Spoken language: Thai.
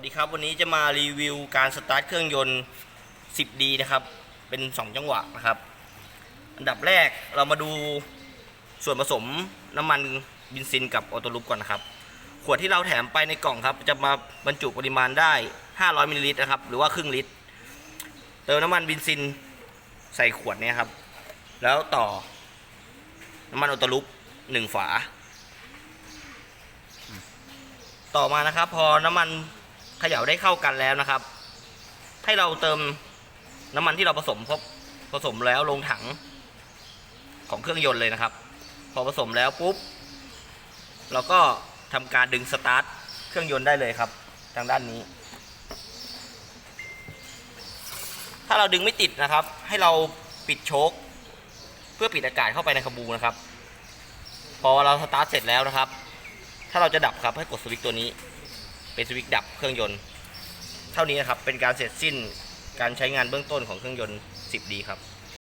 วัสดีครับ วันนี้จะมารีวิวการสตาร์ทเครื่องยนต์ 10D นะครับ เป็น 2 จังหวะนะครับ อันดับแรกเรามาดูส่วนผสมน้ำมันเบนซินกับออโตลูปก่อนนะครับ ขวดที่เราแถมไปในกล่องครับ จะมาบรรจุปริมาณได้ 500มิลลิลิตรนะครับ หรือว่าครึ่งลิตร เติมน้ำมันเบนซินใส่ขวดนี้ครับ แล้วต่อน้ำมันออโตลูปหนึ่งฝาต่อมานะครับ พอน้ำมัน เขย่าได้เข้ากันแล้วนะครับ ให้เราเติมน้ำมันที่เราผสมพบผสมแล้วลงถังของเครื่องยนต์เลยนะครับ พอผสมแล้วปุ๊บ เราก็ทำการดึงสตาร์ทเครื่องยนต์ได้เลยครับ ทางด้านนี้ ถ้าเราดึงไม่ติดนะครับ ให้เราปิดโชคเพื่อปิดอากาศเข้าไปในขบูนะครับ พอเราสตาร์ทเสร็จแล้วนะครับ ถ้าเราจะดับครับให้กดสวิตช์ตัวนี้ เป็นสวิตช์ดับเครื่องยนต์ เท่านี้นะครับเป็นการเสร็จสิ้นการใช้งานเบื้องต้นของเครื่องยนต์ 10D ครับ